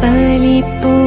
百里不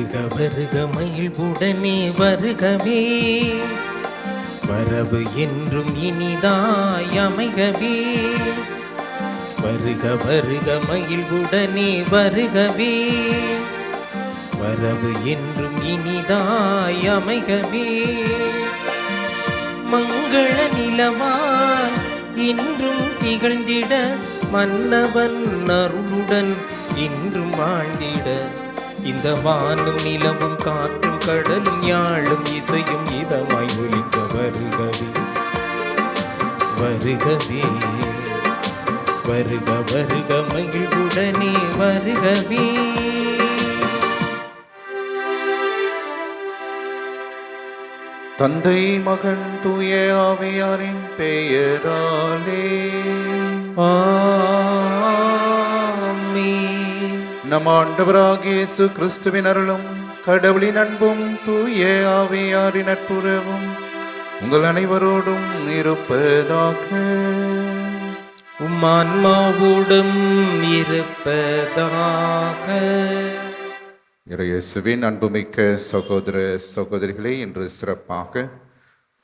வருக வருக மயில்புடனே வருகவே. வரவு என்றும் இனிதாய் அமைகவே. வருக வருக மயில் வருகவே. வரவு என்றும் இனிதாய் அமைகவே. மங்கள நிலவாய் இன்றும் திகழ்ந்திட மன்னவன் அருளுடன் இன்றும் ஆண்டிட இந்த வானும் நிலவும் காற்றும் கடலும் யாழும் இசையும் இதமாய் ஒலிக்க வருகவே. வருகவே. வருக வருக மகிழ்வுடனே வருகவே. தந்தை மகன் தூய ஆவியாரின் பெயராலே. ஆமென். நம் ஆண்டவராகிய இயேசு கிறிஸ்துவின் அருளும் கடவுளின் அன்பும் தூய ஆவியாரின் நட்புறவும் உங்கள் அனைவரோடும் இருப்பதாக. உம் ஆன்மாவோடும் இருப்பதாக. இயேசுவின் அன்புமிக்க சகோதர சகோதரிகளே இன்று சிறப்பாக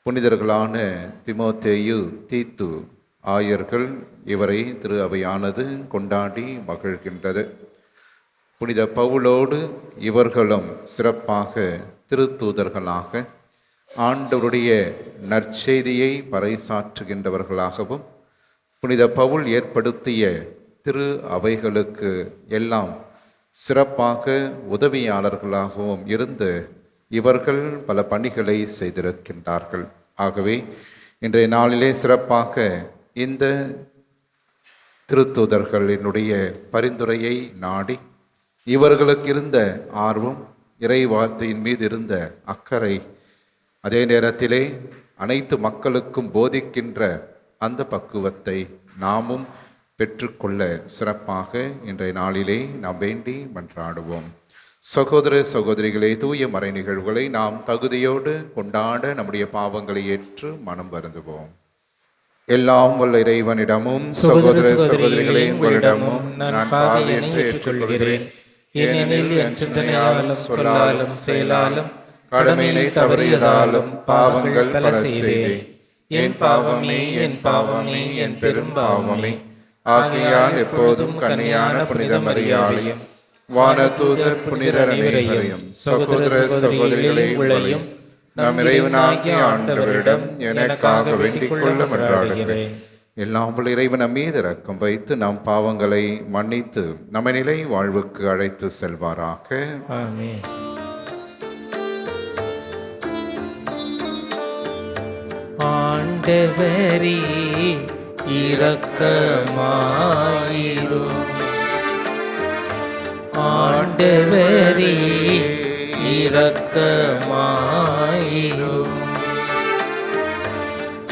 புனிதர்களான திமோத்தேயு தீத்து ஆயர்கள் இவரை திரு அவையானது கொண்டாடி மகிழ்கின்றது. புனித பவுலோடு இவர்களும் சிறப்பாக திருத்தூதர்களாக ஆண்டவருடைய நற்செய்தியை பறைசாற்றுகின்றவர்களாகவும் புனித பவுல் ஏற்படுத்திய திரு அவைகளுக்கு எல்லாம் சிறப்பாக உதவியாளர்களாகவும் இருந்து இவர்கள் பல பணிகளை செய்திருக்கின்றார்கள். ஆகவே இன்றைய நாளிலே சிறப்பாக இந்த திருத்தூதர்களினுடைய பரிந்துரையை நாடி இவர்களுக்கு இருந்த ஆர்வம் இறை வார்த்தையின் மீது இருந்த அக்கறை அதே நேரத்திலே அனைத்து மக்களுக்கும் போதிக்கின்ற அந்த பக்குவத்தை நாமும் பெற்றுக்கொள்ள சிறப்பாக இன்றைய நாளிலே நாம் வேண்டி மன்றாடுவோம். சகோதர சகோதரிகளே தூய மறை நிகழ்வுகளை நாம் தகுதியோடு கொண்டாட நம்முடைய பாவங்களை ஏற்று மனம் வருந்துவோம். எல்லாம் வல்ல இறைவனிடமும் சகோதர சகோதரிகளே உங்களிடமும் நான் பாவியற்று ஏற்றுக்கொள்கிறேன். ஏனெனில் என் சிந்தனையாலும் சொல்லாலும் செயலாலும் கடமையினை தவறியதாலும் பாவங்கள் பல செய்தேன். என் பாவமே என் பாவமே என் பெரும் பாவமே. ஆகையால் எப்போதும் கன்னியான புனித மரியாளையும் வானதூதர் புனிதர் அனைவரையும் சகோதர சகோதரிகளே உங்களையும் நம் இறைவனாகிய ஆண்டவரிடம் எனக்காக வேண்டிக் கொள்ள மன்றாடுகிறேன். எல்லாம் உள்ள இறைவன் மீது இரக்கம் வைத்து நம் பாவங்களை மன்னித்து நம்ம நிலை வாழ்வுக்கு அழைத்து செல்வாராக. ஆமென். ஆண்டவரே இரக்கமாயிரும் ஆண்டவரே இரக்கமாயிரும்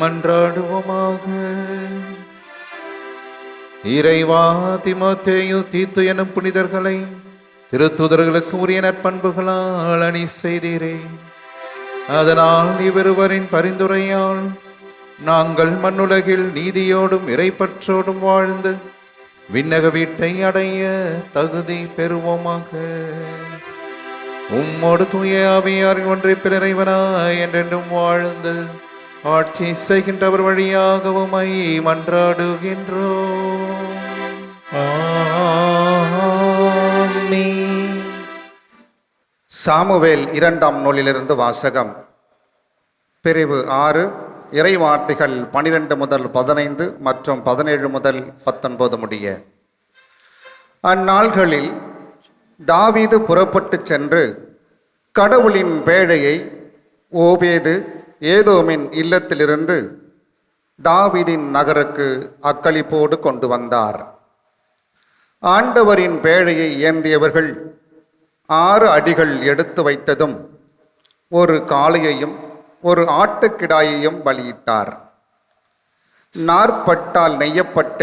மன்றாடுவோமாக. இறைவா திமோத்தேயு தீத்து எனும் புனிதர்களை திருத்துதர்களுக்கு உரிய நற்பண்புகளால் அணி செய்தீரே. அதனால் இவருவரின் பரிந்துரையால் நாங்கள் மண்ணுலகில் நீதியோடும் இறைப்பற்றோடும் வாழ்ந்து விண்ணக வீட்டை அடைய தகுதி பெறுவோமாக. உம்மோடு தூய அவையாரின் ஒன்றை பிறரைவனாய் என்றென்றும் வாழ்ந்து ஆட்சி செய்கின்றவர் வழியாக உமை மன்றாடுகின்றோம் ஆமென். சாமுவேல் இரண்டாம் நூலிலிருந்து வாசகம். பிரிவு ஆறு இறைவார்த்தைகள் பனிரெண்டு முதல் பதினைந்து மற்றும் பதினேழு முதல் பத்தொன்பது முடிய. அந்நாள்களில் தாவீது புறப்பட்டுச் சென்று கடவுளின் பேழையை ஓபேது ஏதோமின் இல்லத்திலிருந்து தாவிதின் நகருக்கு அக்களிப்போடு கொண்டு வந்தார். ஆண்டவரின் பேழையை ஏந்தியவர்கள் ஆறு அடிகள் எடுத்து வைத்ததும் ஒரு காளையையும் ஒரு ஆட்டுக்கிடாயையும் பலியிட்டார். நாற்பட்டால் நெய்யப்பட்ட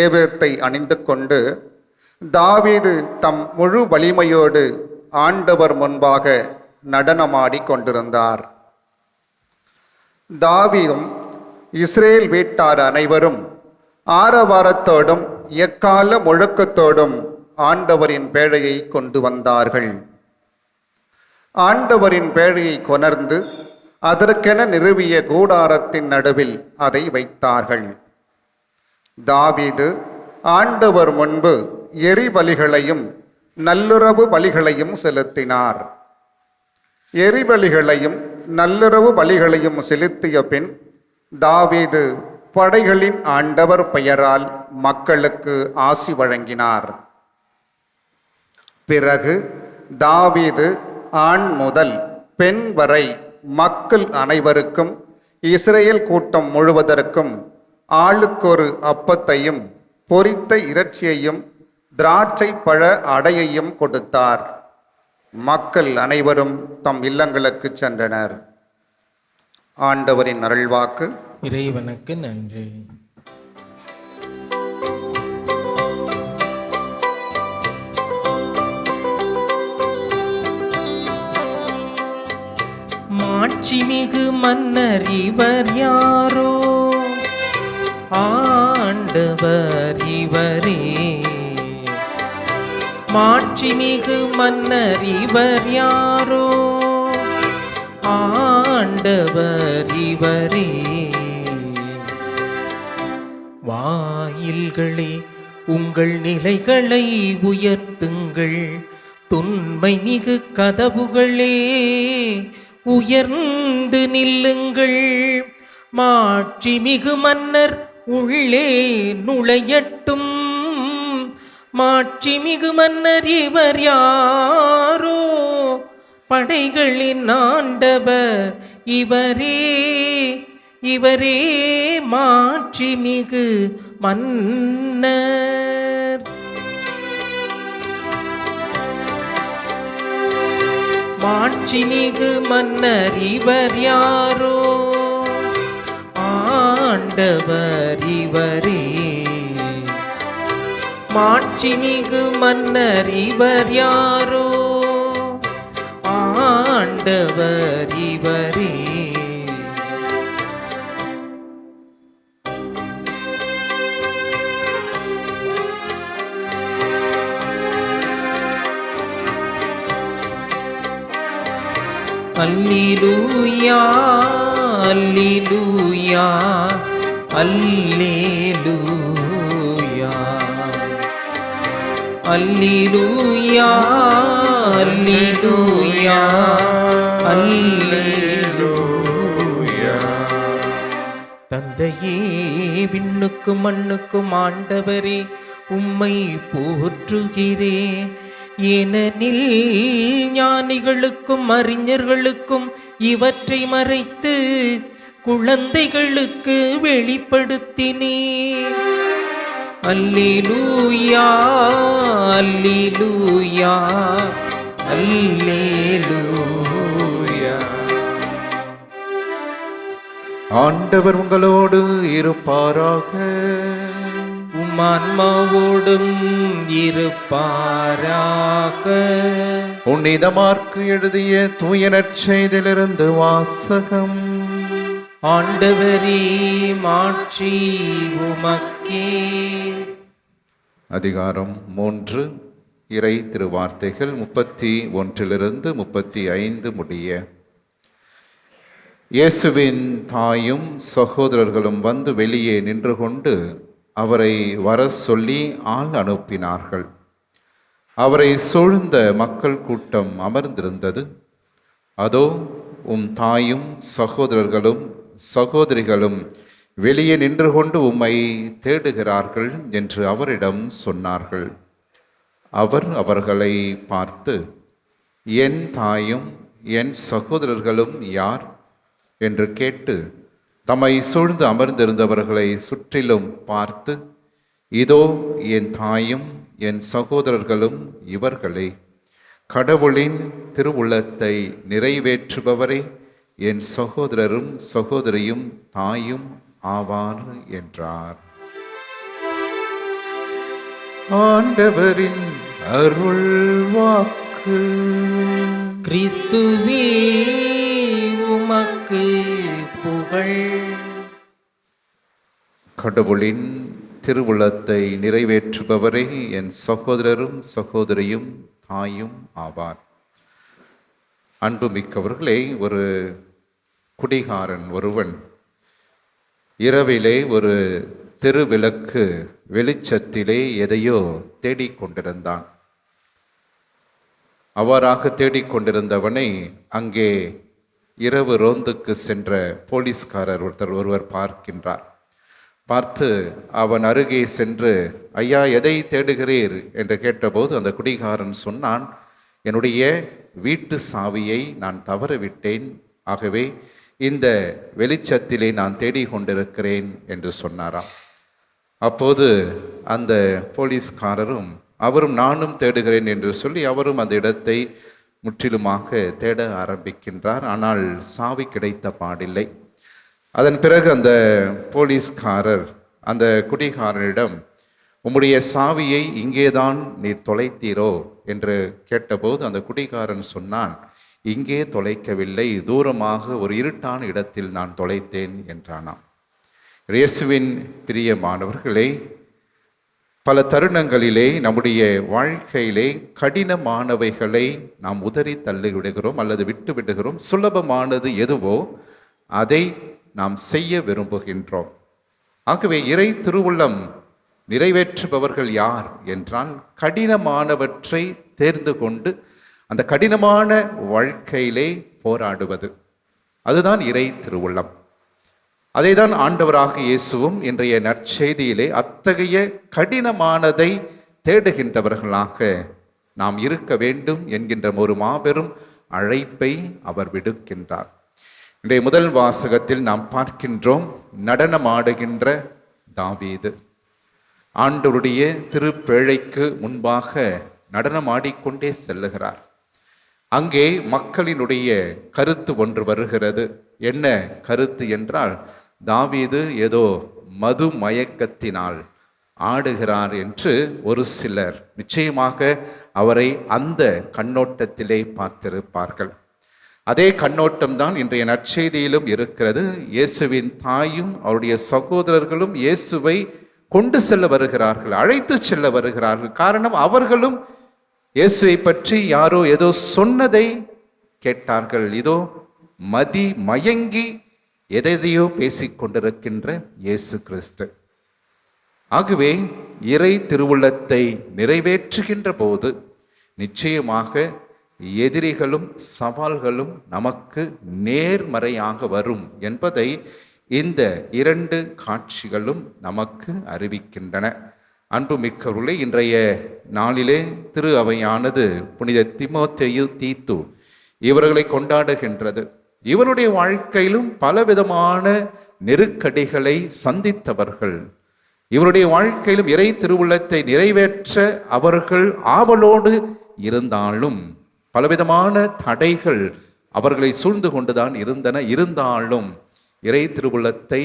ஏவத்தை அணிந்து கொண்டு தாவீது தம் முழு வலிமையோடு ஆண்டவர் முன்பாக நடனமாடி கொண்டிருந்தார். தாவீதும் இஸ்ரேல் வீட்டார் அனைவரும் ஆரவாரத்தோடும் எக்கால முழக்கத்தோடும் ஆண்டவரின் பேழையை கொண்டு வந்தார்கள். ஆண்டவரின் பேழையை கொணர்ந்து அதற்கென நிறுவிய கூடாரத்தின் நடுவில் அதை வைத்தார்கள். தாவீது ஆண்டவர் முன்பு எரிபலிகளையும் நல்லுறவு பலிகளையும் செலுத்தினார். எரிபலிகளையும் நல்லுறவு பலிகளையும் செலுத்திய பின் தாவீது படைகளின் ஆண்டவர் பெயரால் மக்களுக்கு ஆசி வழங்கினார். பிறகு தாவீது ஆண் முதல் பெண் வரை மக்கள் அனைவருக்கும் இஸ்ரேல் கூட்டம் முழுவதற்கும் ஆளுக்கொரு அப்பத்தையும் பொரித்த இறைச்சியையும் திராட்சை பழ அடையையும் கொடுத்தார். மக்கள் அனைவரும் தம் இல்லங்களுக்கு சென்றனர். ஆண்டவரின் அருள்வாக்கு. இறைவனுக்கு நன்றி. மாட்சிமிகு மன்னர் இவர் யாரோ? ஆண்டவர் இவரே. மாட்சிமிகு மன்னர் இவர் யாரோ? ஆண்டவர் இவரே. வாயில்களே உங்கள் நிலைகளை உயர்த்துங்கள். தொன்மை மிகு கதவுகளே உயர்ந்து நில்லுங்கள். மாட்சி மிகு மன்னர் உள்ளே நுழையட்டும். மாட்சி மிகு மன்னர் இவர் யாரோ? படைகளின் ஆண்டவர் இவரே. இவரே மாட்சி மிகு மன்னர். மாட்சி மிகு மன்னர் இவர் யாரோ? ஆண்டவர் இவரே. மாட்சி மிகு மன்னர் இவர் யாரோ? ஆண்டவர் இவரே. அல்லிலூயா அல்லிலூயா அல்லேலூயா. அல்லேலூயா அல்லேலூயா அல்லேலூயா. தந்தையே விண்ணுக்கும் மண்ணுக்கும் ஆண்டவரே உம்மை போற்றுகிறேன் ஏனெனில் ஞானிகளுக்கும் அறிஞர்களுக்கும் இவற்றை மறைத்து குழந்தைகளுக்கு வெளிப்படுத்தினேன் அல்லேலூயா அல்லேலூயா அல்லேலூயா. ஆண்டவர் உங்களோடு இருப்பாராக. உமான்மாவோடும் இருப்பாராக. புனிதமார்க்கு எழுதிய தூய நற்செய்திலிருந்து வாசகம். ஆண்டவரே மாட்சி உமக்கே. அதிகாரம் மூன்று. இறை திருவார்த்தைகள் முப்பத்தி ஒன்றிலிருந்து முப்பத்தி ஐந்து முடிய. இயேசுவின் தாயும் சகோதரர்களும் வந்து வெளியே நின்று கொண்டு அவரை வர சொல்லி ஆள் அனுப்பினார்கள். அவரை சூழ்ந்த மக்கள் கூட்டம் அமர்ந்திருந்தது. அதோ உம் தாயும் சகோதரர்களும் சகோதரிகளும் வெளியே நின்று கொண்டு உம்மை தேடுகிறார்கள் என்று அவரிடம் சொன்னார்கள். அவர் அவர்களை பார்த்து என் தாயும் என் சகோதரர்களும் யார்? என்று கேட்டு தம்மை சூழ்ந்து அமர்ந்திருந்தவர்களை சுற்றிலும் பார்த்து இதோ என் தாயும் என் சகோதரர்களும் இவர்களே. கடவுளின் திருவுள்ளத்தை நிறைவேற்றுபவரே. என் சகோதரரும் சகோதரியும் தாயும் ஆவார் என்றார். ஆண்டவரின் அருள் வாக்கு கிறிஸ்துவே உமக்கு புகழ். கடவுளின் திருவுள்ளத்தை நிறைவேற்றுபவரே என் சகோதரரும் சகோதரியும் தாயும் ஆவார். அன்புமிக்கவர்களே ஒரு குடிகாரன் ஒருவன். இரவிலே ஒரு தெருவிளக்கு வெளிச்சத்திலே எதையோ தேடிக்கொண்டிருந்தான் அவ்வாறாக தேடிக்கொண்டிருந்தவனை அங்கே இரவு ரோந்துக்கு சென்ற போலீஸ்காரர் ஒருத்தர் ஒருவர் பார்க்கின்றார். பார்த்து அவன் அருகே சென்று ஐயா எதை தேடுகிறீர்? என்று கேட்டபோது அந்த குடிகாரன் சொன்னான் என்னுடைய வீட்டு சாவியை நான் தவறவிட்டேன். ஆகவே இந்த வெளிச்சத்திலே நான் தேடிக் கொண்டிருக்கிறேன் என்று சொன்னாராம். அப்போது அந்த போலீஸ்காரரும் அவரும் நானும் தேடுகிறேன் என்று சொல்லி அவரும் அந்த இடத்தை முற்றிலுமாக தேட ஆரம்பிக்கின்றார். ஆனால் சாவி கிடைத்த பாடில்லை. அதன் பிறகு அந்த போலீஸ்காரர் அந்த குடிகாரனிடம் உம்முடைய சாவியை இங்கேதான் நீர் தொலைத்தீரோ? என்று கேட்டபோது அந்த குடிகாரன் சொன்னான் இங்கே தொலைக்கவில்லை தூரமாக ஒரு இருட்டான இடத்தில் நான் தொலைத்தேன் என்றானாம். இயேசுவின் பிரியமானவர்களே பல தருணங்களிலே நம்முடைய வாழ்க்கையிலே கடினமானவைகளை நாம் உதறி தள்ளி விடுகிறோம் அல்லது விட்டு விடுகிறோம் சுலபமானது எதுவோ அதை நாம் செய்ய விரும்புகின்றோம். ஆகவே இறை திருவுள்ளம் நிறைவேற்றுபவர்கள் யார் என்றால் கடினமானவற்றை தேர்ந்து கொண்டு அந்த கடினமான வாழ்க்கையிலே போராடுவது. அதுதான் இறை திருவுள்ளம். அதைதான் ஆண்டவராக இயேசுவும் இன்றைய நற்செய்தியிலே அத்தகைய கடினமானதை தேடுகின்றவர்களாக நாம் இருக்க வேண்டும் என்கின்ற ஒரு மாபெரும் அழைப்பை அவர் விடுக்கின்றார். இன்றைய முதல் வாசகத்தில் நாம் பார்க்கின்றோம் நடனமாடுகின்ற தாவீது. ஆண்டவருடைய திருப்பேழைக்கு முன்பாக நடனமாடிக்கொண்டே செல்லுகிறார். அங்கே மக்களினுடைய கருத்து ஒன்று வருகிறது. என்ன கருத்து என்றால் தாவீது ஏதோ மது மயக்கத்தினால் ஆடுகிறார் என்று ஒரு சிலர் நிச்சயமாக அவரை அந்த கண்ணோட்டத்திலே பார்த்திருப்பார்கள். அதே கண்ணோட்டம்தான் இன்றைய நற்செய்தியிலும் இருக்கிறது. இயேசுவின் தாயும் அவருடைய சகோதரர்களும் இயேசுவை கொண்டு செல்ல வருகிறார்கள் அழைத்து செல்ல வருகிறார்கள். காரணம் அவர்களும் இயேசுவை பற்றி யாரோ ஏதோ சொன்னதை கேட்டார்கள். இதோ மதி மயங்கி எதையோ பேசிக் கொண்டிருக்கின்ற இயேசு கிறிஸ்து. ஆகவே இறை திருவுள்ளத்தை நிறைவேற்றுகின்ற போது நிச்சயமாக எதிரிகளும் சவால்களும் நமக்கு நேர்மறையாக வரும் என்பதை இந்த இரண்டு காட்சிகளும் நமக்கு அறிவிக்கின்றன. அன்புமிக்கவர்களே இன்றைய நாளிலே திரு அவையானது புனித திமோத்தேயு தீத்து இவர்களை கொண்டாடுகின்றது. இவருடைய வாழ்க்கையிலும் பலவிதமான நெருக்கடிகளை சந்தித்தவர்கள். இவருடைய வாழ்க்கையிலும் இறை திருவுள்ளத்தை நிறைவேற்ற அவர்கள் ஆவலோடு இருந்தாலும் பலவிதமான தடைகள் அவர்களை சூழ்ந்து கொண்டுதான் இருந்தன. இருந்தாலும் இறை திருவுள்ளத்தை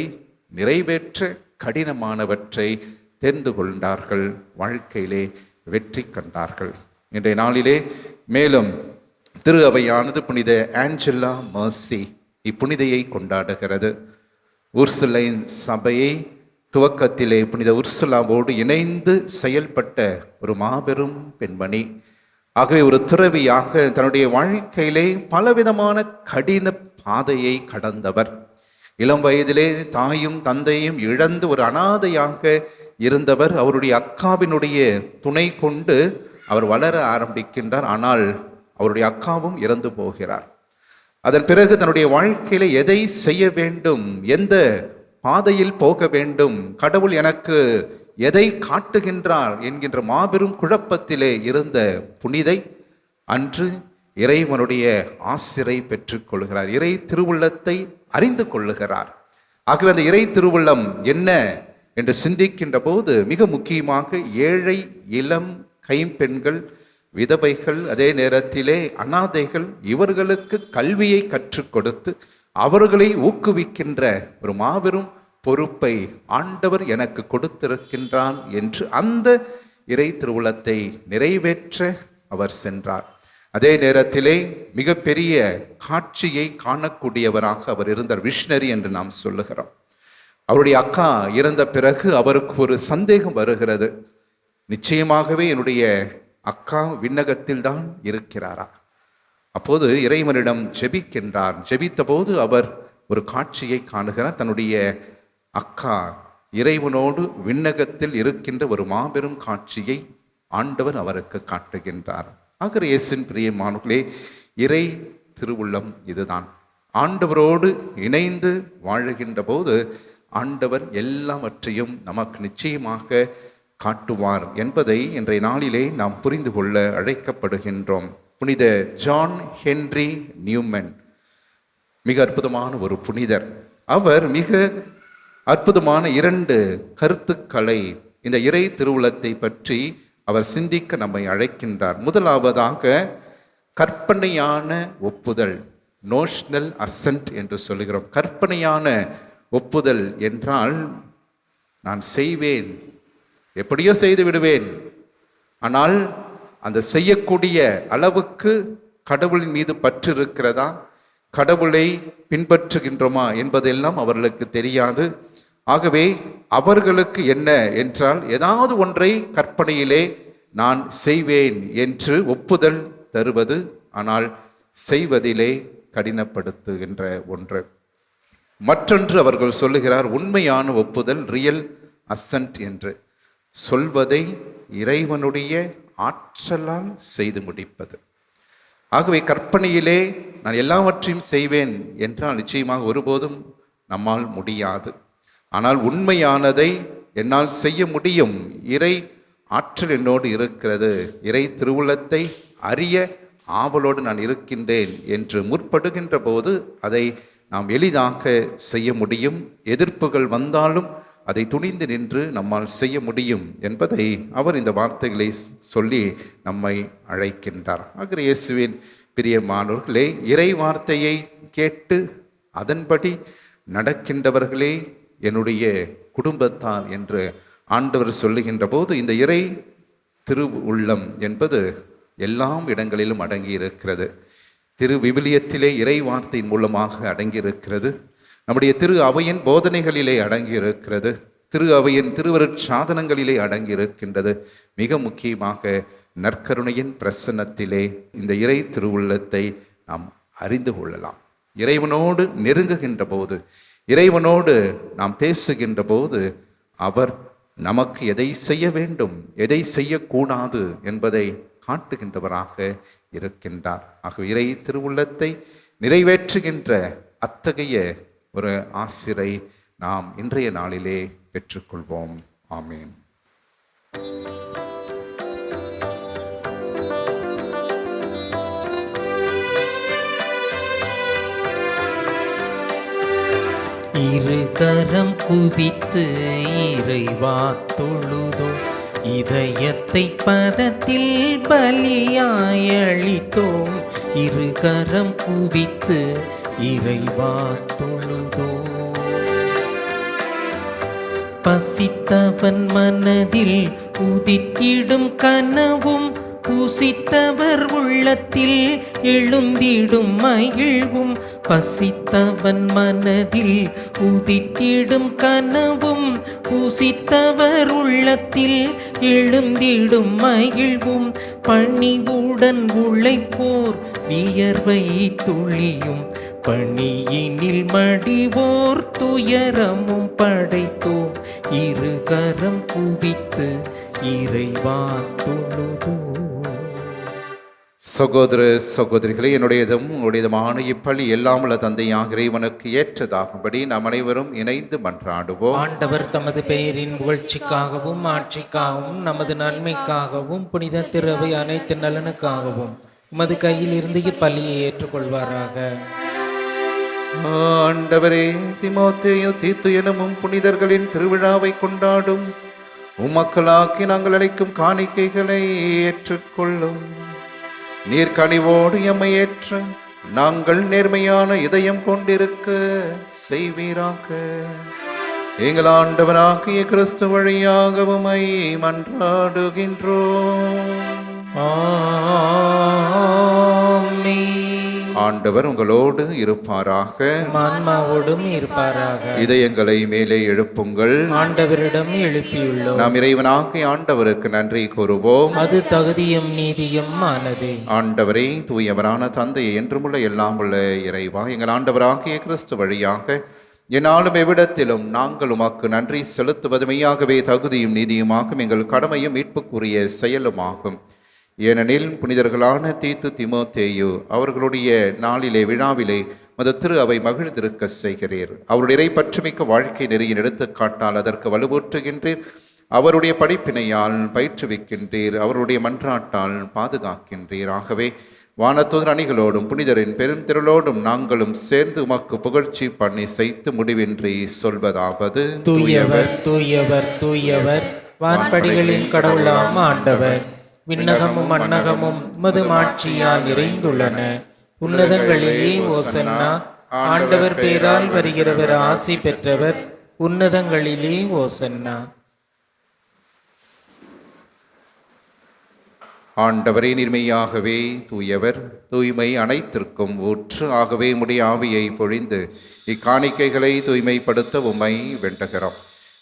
நிறைவேற்ற கடினமானவற்றை தெரிந்து கொண்டார்கள் வாழ்க்கையிலே வெற்றி கண்டார்கள். இன்றைய நாளிலே மேலும் திரு அவையானது புனித ஆஞ்சலா மர்சி இப்புனிதையை கொண்டாடுகிறது. உர்சுலைன் சபையை துவக்கத்திலே புனித உர்சுலாவோடு இணைந்து செயல்பட்ட ஒரு மாபெரும் பெண்மணி. ஆகவே ஒரு துறவியாக தன்னுடைய வாழ்க்கையிலே பலவிதமான கடின பாதையை கடந்தவர். இளம் வயதிலே தாயும் தந்தையும் இழந்து ஒரு அனாதையாக இருந்தவர் அவருடைய அக்காவினுடைய துணை கொண்டு அவர் வளர ஆரம்பிக்கின்றார். ஆனால் அவருடைய அக்காவும் இறந்து போகிறார். அதன் பிறகு தன்னுடைய வாழ்க்கையில எதை செய்ய வேண்டும் எந்த பாதையில் போக வேண்டும் கடவுள் எனக்கு எதை காட்டுகின்றார் என்கின்ற மாபெரும் குழப்பத்திலே இருந்த புனிதை அன்று இறைவனுடைய ஆசிரை பெற்றுக்கொள்கிறார் இறை திருவுள்ளத்தை அறிந்து கொள்ளுகிறார். ஆகவே அந்த இறை திருவுள்ளம் என்ன என்று சிந்திக்கின்ற போது மிக முக்கியமாக ஏழை இளம் கைம்பெண்கள் விதவைகள் அதே நேரத்திலே அனாதைகள் இவர்களுக்கு கல்வியை கற்றுக் கொடுத்து அவர்களை ஊக்குவிக்கின்ற ஒரு மாபெரும் பொறுப்பை ஆண்டவர் எனக்கு கொடுத்திருக்கின்றான் என்று அந்த இறை திருவுளத்தை நிறைவேற்ற அவர் சென்றார். அதே நேரத்திலே மிகப்பெரிய காட்சியை காணக்கூடியவராக அவர் இருந்தார். விஷ்ணரி என்று நாம் சொல்லுகிறோம். அவருடைய அக்கா இறந்த பிறகு அவருக்கு ஒரு சந்தேகம் வருகிறது. நிச்சயமாகவே என்னுடைய அக்கா விண்ணகத்தில் தான் இருக்கிறாரா? அப்போது இறைவனிடம் ஜெபிக்கின்றார் ஜெபித்தபோது அவர் ஒரு காட்சியை காணுகிறார். தன்னுடைய அக்கா இறைவனோடு விண்ணகத்தில் இருக்கின்ற ஒரு மாபெரும் காட்சியை ஆண்டவர் அவருக்கு காட்டுகின்றார். ஆகிற இயேசின் பிரியமானவர்களே இறை திருவுள்ளம் இதுதான். ஆண்டவரோடு இணைந்து வாழுகின்ற போது ஆண்டவர் எல்லாவற்றையும் நமக்கு நிச்சயமாக காட்டுவார் என்பதை இன்றைய நாளிலே நாம் புரிந்து கொள்ள அழைக்கப்படுகின்றோம். புனித ஜான் ஹென்றி நியூமன். மிக அற்புதமான ஒரு புனிதர். அவர் மிக அற்புதமான இரண்டு கருத்துக்களை இந்த இறை திருவுளத்தை பற்றி அவர் சிந்திக்க நம்மை அழைக்கின்றார். முதலாவதாக கற்பனையான ஒப்புதல் நோஷனல் அசன்ட் என்று சொல்லுகிறோம். கற்பனையான ஒப்புதல் என்றால் நான் செய்வேன். எப்படியோ செய்து விடுவேன். ஆனால் அந்த செய்யக்கூடிய அளவுக்கு கடவுளின் மீது பற்று இருக்கிறதா கடவுளை பின்பற்றுகின்றோமா என்பதெல்லாம் அவர்களுக்கு தெரியாது. ஆகவே அவர்களுக்கு என்ன என்றால் ஏதாவது ஒன்றை கற்பனையிலே நான் செய்வேன் என்று ஒப்புதல் தருவது ஆனால் செய்வதிலே கடினப்படுத்துகின்ற ஒன்று. மற்றொன்று அவர்கள் சொல்லுகிறார் உண்மையான ஒப்புதல் ரியல் அசன்ட் என்று. சொல்வதை இறைவனுடைய ஆற்றலால் செய்து முடிப்பது. ஆகவே கற்பனையிலே நான் எல்லாவற்றையும் செய்வேன் என்றால் நிச்சயமாக ஒருபோதும் நம்மால் முடியாது. ஆனால் உண்மையானதை என்னால் செய்ய முடியும். இறை ஆற்றல் என்னோடு இருக்கிறது. இறை திருவுளத்தை அறிய ஆவலோடு நான் இருக்கின்றேன் என்று முற்படுகின்ற போது அதை நாம் எளிதாக செய்ய முடியும். எதிர்ப்புகள் வந்தாலும் அதை துணிந்து நின்று நம்மால் செய்ய முடியும் என்பதை அவர் இந்த வார்த்தைகளை சொல்லி நம்மை அழைக்கின்றார். ஆகிற இயேசுவின் பிரியமானவர்களே இறை வார்த்தையை கேட்டு அதன்படி நடக்கின்றவர்களே என்னுடைய குடும்பத்தார் என்று ஆண்டவர் சொல்லுகின்ற போது இந்த இறை திருவுள்ளம் என்பது எல்லாம் இடங்களிலும் அடங்கி இருக்கிறது திரு விவிலியத்திலே இறை வார்த்தையின் மூலமாக அடங்கியிருக்கிறது. நம்முடைய திரு அவையின் போதனைகளிலே அடங்கியிருக்கிறது. திரு அவையின் திருவருட் சாதனங்களிலே அடங்கியிருக்கின்றது. மிக முக்கியமாக நற்கருணையின் பிரசன்னத்திலே இந்த இறை திருவுள்ளத்தை நாம் அறிந்து கொள்ளலாம். இறைவனோடு நெருங்குகின்ற போது இறைவனோடு நாம் பேசுகின்ற போது அவர் நமக்கு எதை செய்ய வேண்டும் எதை செய்யக்கூடாது என்பதை காட்டுகின்றவராக இருக்கின்றார். ஆகவே இறை திருவுள்ளத்தை நிறைவேற்றுகின்ற அத்தகைய ஒரு ஆசிரை நாம் இன்றைய நாளிலே பெற்றுக்கொள்வோம். ஆமீன். இரு கரம் குவித்து இறைவா தொழுதோ இதயத்தை பதத்தில் பலியாய் அளித்தோம் இரு கரம் குவித்து இறைவா தொழுதோ பசித்தவன் மனதில் உதித்திடும் கனவும் பூசித்தவர் உள்ளத்தில் எழுந்திடும் மகிழ்வும் பசித்தவன் மனதில் உதித்திடும் கனவும் பூசித்தவர் உள்ளத்தில் எழுந்திடும் மகிழ்வும் பணிவுடன் உழைப்போர் வியர்வை துளியும் பணியினில் மடிவோர் துயரமும் படைத்தோம். இரு கரம் குவித்து இறைவா தொழுதோம் சகோதர சகோதரிகளே என்னுடையதும் உங்களுடையதுமான இப்பள்ளி எல்லாம் உள்ள தந்தையாக இறைவனுக்கு ஏற்றதாகும்படி நாம் அனைவரும் இணைந்து மன்றாடுவோம். ஆண்டவர் தமது பெயரின் புகழ்ச்சிக்காகவும் ஆட்சிக்காகவும் நமது நன்மைக்காகவும் புனித திறவை அனைத்து நலனுக்காகவும் உமது கையில் இருந்து இப்பள்ளியை ஏற்றுக்கொள்வாராக. ஆண்டவரே திமோத்தேயு தீத்து எனவும் புனிதர்களின் திருவிழாவை கொண்டாடும் உமக்களாக்கி நாங்கள் அளிக்கும் காணிக்கைகளை ஏற்றுக்கொள்ளும். நீர் கனிவோடு எம்மை ஏற்று நாங்கள் நேர்மையான இதயம் கொண்டிருக்க செய்வீராக. எங்கள் ஆண்டவனாகிய கிறிஸ்து வழியாக உமை மன்றாடுகின்றோம். ஆ ஆண்டவர் உங்களோடு இருப்பாராக. ஆன்மாவோடும் இருப்பாராக. இதயங்களை மேலே எழுப்புங்கள். ஆண்டவரிடம் எழுப்பியுள்ளோம். நாம் இறைவனாகிய ஆண்டவருக்கு நன்றி கூறுவோம். அது தகுதியும் நீதியும் ஆனது. ஆண்டவரே தூயவரான தந்தையை என்றுமுள்ள எல்லாம் உள்ள இறைவா எங்கள் ஆண்டவராகிய கிறிஸ்து வழியாக என்னாலும் எவ்விடத்திலும் நாங்கள் உமக்கு நன்றி செலுத்துவது மெய்யாகவே தகுதியும் நீதியுமாகும் எங்கள் கடமையும் மீட்புக்குரிய செயலுமாகும். ஏனெனில் புனிதர்களான தீத்து திமோத்தேயு அவர்களுடைய நாளிலே விழாவிலே மத திரு அவை மகிழ்ந்திருக்க செய்கிறீர். அவருடைய இறை பற்றுமிக்க வாழ்க்கை நெறியின் எடுத்துக்காட்டால் அதற்கு வலுவூற்றுகின்றீர் அவருடைய படிப்பினையால் பயிற்றுவிக்கின்றீர். அவருடைய மன்றாட்டால் பாதுகாக்கின்றீர். ஆகவே வானத்தூதர் அணிகளோடும் புனிதரின் பெரும் திரளோடும் நாங்களும் சேர்ந்து உமக்கு புகழ்ச்சி பண்ணி செய்து முடிவின்றி சொல்வதாவது. தூயவர் தூயவர் தூயவர். வான்படிகளின் கடவுளாம் ஆண்டவர். விண்ணகமும் மண்ணகமும் உமது மாட்சியால் நிறைந்துள்ளன. உன்னதங்களிலே ஓசன்னா ஆண்டவர் பேரால் வருகிறவர் ஆசி பெற்றவர். உன்னதங்களிலே ஓசன்னா. ஆண்டவரே நிர்மையாகவே தூயவர் தூய்மை அனைத்திற்கும் ஊற்று ஆகவே உம்முடைய ஆவியை பொழிந்து இக்காணிக்கைகளை தூய்மைப்படுத்த உம்மை வேண்டுகிறோம்.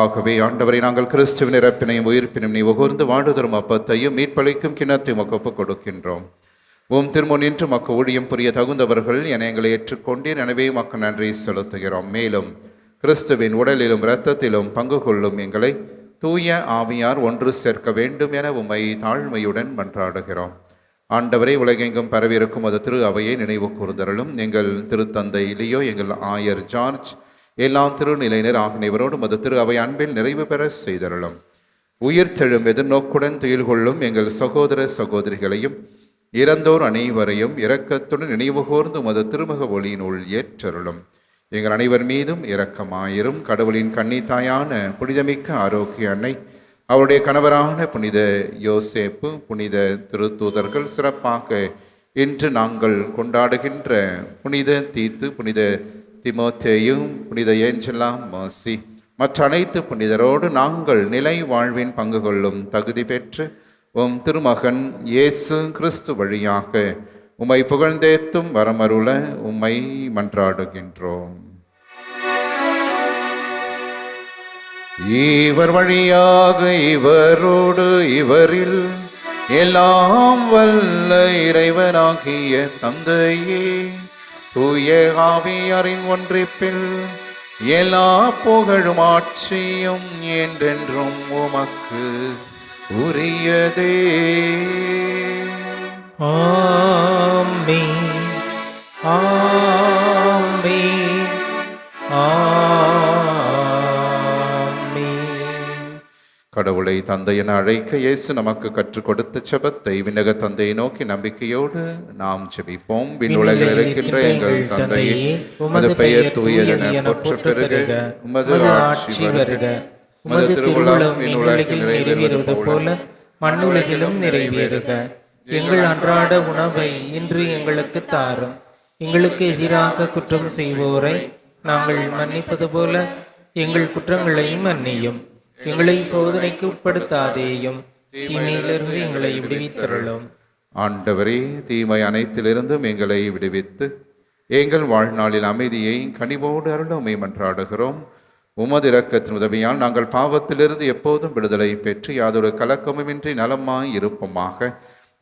ஆகவே ஆண்டவரை நாங்கள் கிறிஸ்துவின் இறப்பினையும் உயிர்ப்பினும் நீ உகர்ந்து வாழ்தரும் அப்பத்தையும் மீட்பளிக்கும் கிணத்தையும் ஒப்பு கொடுக்கின்றோம். உம் திருமுன் இன்று மக்க ஊழியம் புரிய தகுந்தவர்கள் என எங்களை ஏற்றுக்கொண்டீர். எனவே மக்கள் நன்றி செலுத்துகிறோம். மேலும் கிறிஸ்துவின் உடலிலும் இரத்தத்திலும் பங்கு கொள்ளும் எங்களை தூய ஆவியார் ஒன்று சேர்க்க வேண்டும் என உம்மை தாழ்மையுடன் மன்றாடுகிறோம். ஆண்டவரை உலகெங்கும் பரவியிருக்கும் அது திரு அவையை நினைவு கூர்ந்தரலும் எங்கள் திருத்தந்தை இலியோ எங்கள் ஆயர் ஜார்ஜ் எல்லா திருநிலையினர் ஆகியவரோடு மது திரு அவை அன்பில் நிறைவு பெற செய்தருளும். உயிர்த்தெழும் எதிர்நோக்குடன் துயில் கொள்ளும் எங்கள் சகோதர சகோதரிகளையும் இறந்தோர் அனைவரையும் இரக்கத்துடன் நினைவுகூர்ந்து மது திருமுக ஒளியினுள் ஏற்றருளும். எங்கள் அனைவர் மீதும் இரக்கமாயிரும். கடவுளின் கன்னித்தாயான புனிதமிக்க ஆரோக்கிய அன்னை அவருடைய கணவரான புனித யோசேப்பு புனித திருத்தூதர்கள் சிறப்பாக இன்று நாங்கள் கொண்டாடுகின்ற புனித தீத்து புனித திமோத்தேயும் புனித ஏஞ்சலா மோசி. மற்ற அனைத்து புனிதரோடு நாங்கள் நிலை வாழ்வின் பங்கு கொள்ளும் தகுதி பெற்று உம் திருமகன் இயேசு கிறிஸ்து வழியாக உம்மை புகழ்ந்தேத்தும் வரமருள உம்மை மன்றாடுகின்றோம். இவர் வழியாக இவரோடு இவரில் எல்லாம் வல்ல இறைவனாகிய தந்தையே தூய ஆவியாரின் ஒன்றிப்பில் எல்லா புகழும் ஆட்சியும் என்றென்றும் உமக்கு உரியதே. ஆமென். ஆ கடவுளை தந்தை என அழைக்க இயேசு நமக்கு கற்றுக் கொடுத்த செபத்தை விண்ணக தந்தையை நோக்கி நம்பிக்கையோடு நாம் ஜெபிப்போம். விண்ணுலகில் இருக்கின்ற எங்கள் தந்தையே உமது பெயர் தூயதென போற்ற பெறுக. உமது ஆட்சி வருக. உமது திருவுளம் விண்ணுலகில் நிறைவேறுவது போல. மண்ணுலகிலும் நிறைவேறுக. எங்கள் அன்றாட உணவை இன்று எங்களுக்கு தாரும். எங்களுக்கு எதிராக குற்றம் செய்வோரை நாங்கள் மன்னிப்பது போல. எங்கள் குற்றங்களையும் மன்னியும். எங்களை சோதனைக்கு உட்படுத்தாதேயும் தீமையிலிருந்து எங்களை விடுவித்தருளும். ஆண்டவரே தீமை அனைத்திலிருந்தும் எங்களை விடுவித்து எங்கள் வாழ்நாளில் அமைதியை கனிவோடு அருளுமை மன்றாடுகிறோம் உமது இரக்கத்தின் உதவியால் நாங்கள் பாவத்திலிருந்து எப்போதும் விடுதலை பெற்று யாதொரு கலக்கமுமின்றி நலமாய் இருப்போமாக.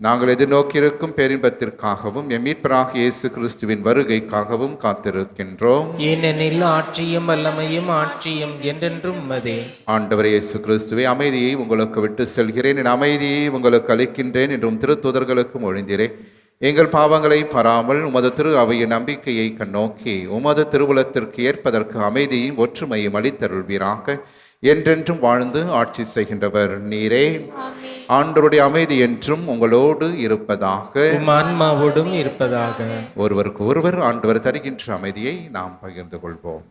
நாங்கள் எதிர்நோக்கியிருக்கும் பேரின்பத்திற்காகவும் எம் மீட்பராக இயேசு கிறிஸ்துவின் வருகைக்காகவும் காத்திருக்கின்றோம். ஏனெனில் ஆட்சியும் வல்லமையும் ஆட்சியும் என்றென்றும் உமதே ஆண்டவர் இயேசு கிறிஸ்துவை அமைதியை உங்களுக்கு விட்டு செல்கிறேன். என் அமைதியை உங்களுக்கு அளிக்கின்றேன் என்றும் திருத்துதர்களுக்கும் ஒழிந்திரே. எங்கள் பாவங்களை பராமல் உமது திரு அவையின் நம்பிக்கையை கண்ணோக்கி உமது திருவுலத்திற்கு ஏற்பதற்கு அமைதியும் ஒற்றுமையும் அளித்தருள்வீராக. என்றென்றும் வாழ்ந்து ஆட்சி செய்கின்றவர் நீரே. ஆண்டவருடைய அமைதி என்றும் உங்களோடு இருப்பதாக. ஆன்மாவோடும் இருப்பதாக. ஒருவருக்கு ஒருவர் ஆண்டவர் தருகின்ற அமைதியை நாம் பகிர்ந்து கொள்வோம்.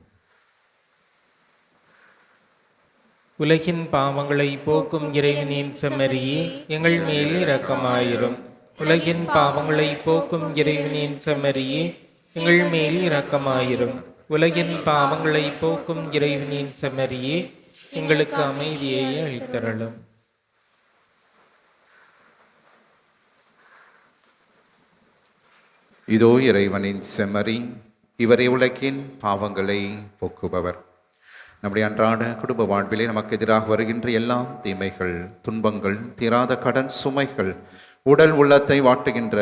உலகின் பாவங்களை போக்கும் இறைவனின் செம்மறியே எங்கள் மேல் இரக்கமாயிரும். உலகின் பாவங்களை போக்கும் இறைவனின் செம்மறியே எங்கள் மேல் இரக்கமாயிரும். உலகின் பாவங்களை போக்கும் இறைவனின் செம்மறியே எங்களுக்கு அமைதியை அளித்தரலும் இதோ இறைவனின் செம்மறி இவரே உலகின் பாவங்களை போக்குபவர். நம்முடைய அன்றாட குடும்ப வாழ்விலே நமக்கு எதிராக வருகின்ற எல்லா தீமைகள் துன்பங்கள் தீராத கடன் சுமைகள் உடல் உள்ளத்தை வாட்டுகின்ற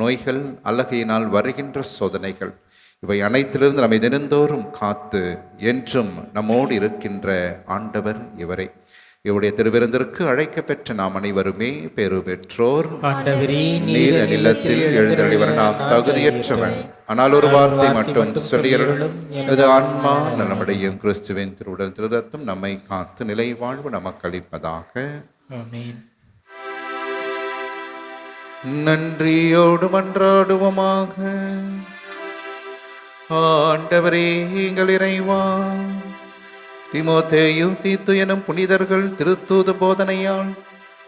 நோய்கள் அழகையினால் வருகின்ற சோதனைகள் இவை அனைத்திலிருந்து நம்மை தினந்தோறும் காத்து என்றும் நம்மோடு இருக்கின்ற ஆண்டவர் இவரே. இவருடைய திருவிருந்திற்கு அழைக்கப்பெற்ற நாம் அனைவருமே பெறு பெற்றோர் நீர் நிலத்தில் எழுந்தருளிவர் நாம் தகுதியற்றவன். ஆனால் ஒரு வார்த்தை மட்டும் சொல்லியருளும். ஆன்மா நலமடையும் கிறிஸ்துவின் திருவுடல் திருரத்தம் நம்மை காத்து நிலை வாழ்வு நமக்கு அளிப்பதாக நன்றியோடு மன்றாடுவோமாக. ஆண்டவரே எங்கள் இறைவா. திமோதேயு தீத்து எனும் புனிதர்கள் திருத்தூது போதனையால்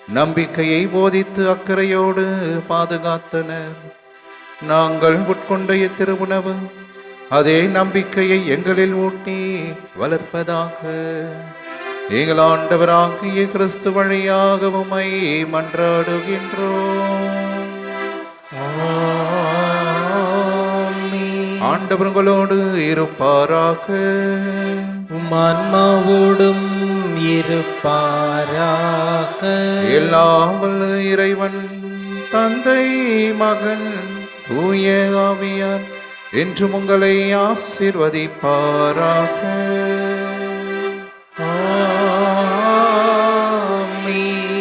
நம்பிக்கையை போதித்து அக்கறையோடு பாதுகாத்தனர். நாங்கள் உட்கொண்ட இத்திருவுணவு அதே நம்பிக்கையை எங்களில் ஊட்டி வளர்ப்பதாக. எங்கள் ஆண்டவராகிய கிறிஸ்து வழியாக உமை மன்றாடுகின்றோம். ஆண்டவர்களோடு இருப்பாராக. உம் ஆன்மாவோடும் இருப்பாராக. எல்லாம் இறைவன் தந்தை மகன் தூய ஆவியார் என்றும் உங்களை ஆசீர்வதிப்பாராக.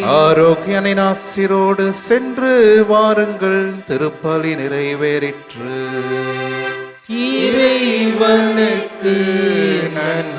ஆரோக்கியனின் ஆசிரோடு சென்று வாருங்கள் திருப்பலி நிறைவேறிற்று. இறைவனுக்கு நன்றி.